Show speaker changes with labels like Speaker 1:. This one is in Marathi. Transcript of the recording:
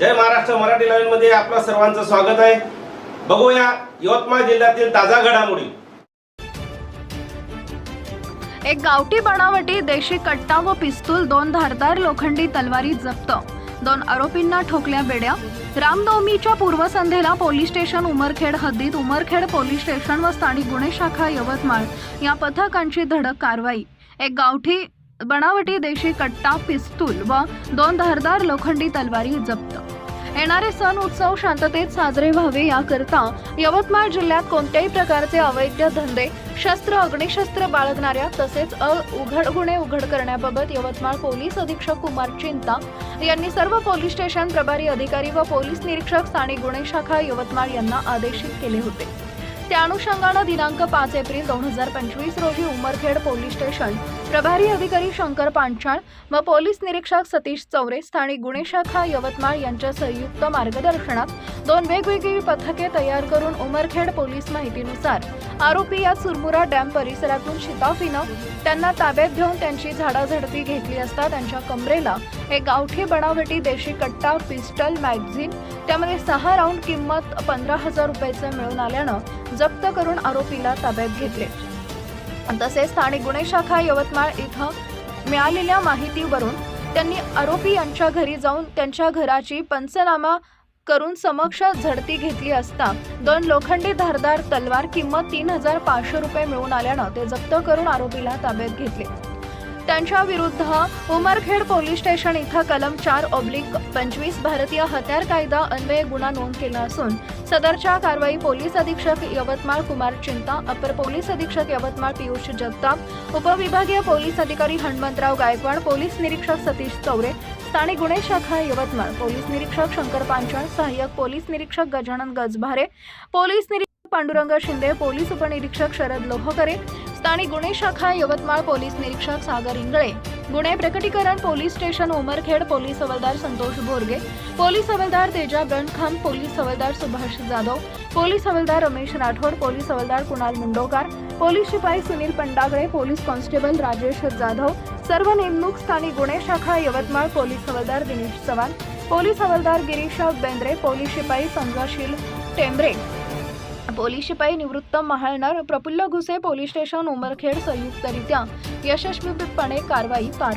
Speaker 1: जय महाराष्ट्र. मराठी लाईव्हमध्ये आपलं सर्वांचं स्वागत आहे. बघूया यवतमाळ जिल्ह्यातील ताजा घडामोडी.
Speaker 2: एक गावठी बनावटी देशी कट्टा व पिस्तूल दोन धारदार लोखंडी तलवारी जप्त. दोन आरोपींना ठोकल्या बेड्या. रामनवमीच्या पूर्वसंध्येला पोलीस स्टेशन उमरखेड हद्दीत. उमरखेड पोलीस स्टेशन व स्थानिक गुन्हे शाखा यवतमाळ. या पथकांची धडक कारवाई. एक गावठी बनावटी देशी कट्टा पिस्तूल व दोन धारदार लोखंडी तलवारी जप्त. येणारे सण उत्सव शांततेत साजरे व्हावे याकरता यवतमाळ जिल्ह्यात कोणत्याही प्रकारचे अवैध धंदे शस्त्र अग्निशस्त्र बाळगणाऱ्या तसेच अ उघड गुन्हे उघड करण्याबाबत यवतमाळ पोलीस अधीक्षक कुमार चिंता यांनी सर्व पोलीस स्टेशन प्रभारी अधिकारी व पोलीस निरीक्षक स्थानिक गुन्हे शाखा यवतमाळ यांना आदेशित केले होते. त्या अनुषंगानं दिनांक पाच एप्रिल दोन हजार पंचवीस रोजी उमरखेड पोलीस स्टेशन प्रभारी अधिकारी शंकर पांचाळ व पोलीस निरीक्षक सतीश चौरे स्थानिक गुन्हे शाखा यवतमाळ यांच्या संयुक्त मार्गदर्शनात दोन वेगवेगळी पथके तयार करून उमरखेड पोलीस माहितीनुसार आरोपी या सुरमुरा डॅम परिसरातून शिताफीनं त्यांना ताब्यात घेऊन त्यांची झाडाझडती घेतली असता त्यांच्या कमरेला एक गावठी बनावटी देशी कट्टा पिस्टल मॅगझिन त्यामध्ये सहा राऊंड किंमत पंधरा हजार रुपयाचं मिळून आल्यानं जप्त करून आरोपीला ताब्यात घेतले. तसेच स्थानिक गुन्हे शाखा यवतमाळ इथं मिळालेल्या माहितीवरून त्यांनी आरोपी यांच्या घरी जाऊन त्यांच्या घराची पंचनामा करून समक्ष झडती घेतली असता दोन लोखंडी धारदार तलवार किंमत तीन हजार पाचशे रुपये मिळून आल्यानं ते जप्त करून आरोपीला ताब्यात घेतले. त्यांच्या विरुद्ध उमरखेड पोलीस स्टेशन इथं कलम चार ऑब्लिक पंचवीस भारतीय हत्यार कायदा अन्वये गुन्हा नोंद केला असून सदरच्या कारवाई पोलीस अधीक्षक यवतमाळ कुमार चिंता अपर पोलीस अधीक्षक यवतमाळ पियुष जगताप उपविभागीय पोलीस अधिकारी हनुमंतराव गायकवाड पोलीस निरीक्षक सतीश चौरे स्थानिक गुन्हे शाखा यवतमाळ पोलीस निरीक्षक शंकर पांचाळ सहाय्यक पोलीस निरीक्षक गजानन गजभारे पोलीस निरीक्षक पांडुरंग शिंदे पोलीस उपनिरीक्षक शरद लोहकरे स्थानिक गुन्हे शाखा यवतमाळ पोलीस निरीक्षक सागर इंगळे. गुन्हे प्रकटीकरण पोलीस स्टेशन उमरखेड पोलीस हवालदार संतोष बोरगे पोलीस हवालदार तेजा गणखाम पोलीस हवालदार सुभाष जाधव पोलीस हवालदार रमेश राठोड पोलीस हवालदार कुणाल मुंडोकार पोलीस शिपाई सुनील पंडागळे पोलीस कॉन्स्टेबल राजेश जाधव सर्व नेमणूक स्थानिक गुन्हे शाखा यवतमाळ पोलीस हवालदार दिनेश चव्हाण पोलीस हवालदार गिरीश बेंद्रे पोलीस शिपाई संजाशील टेंबरे. पोलीस शिपाई निवृत्त महाळणार प्रफुल्ल घुसे पोलीस स्टेशन उमरखेड संयुक्तरित्या यशस्वीपणे कारवाई पार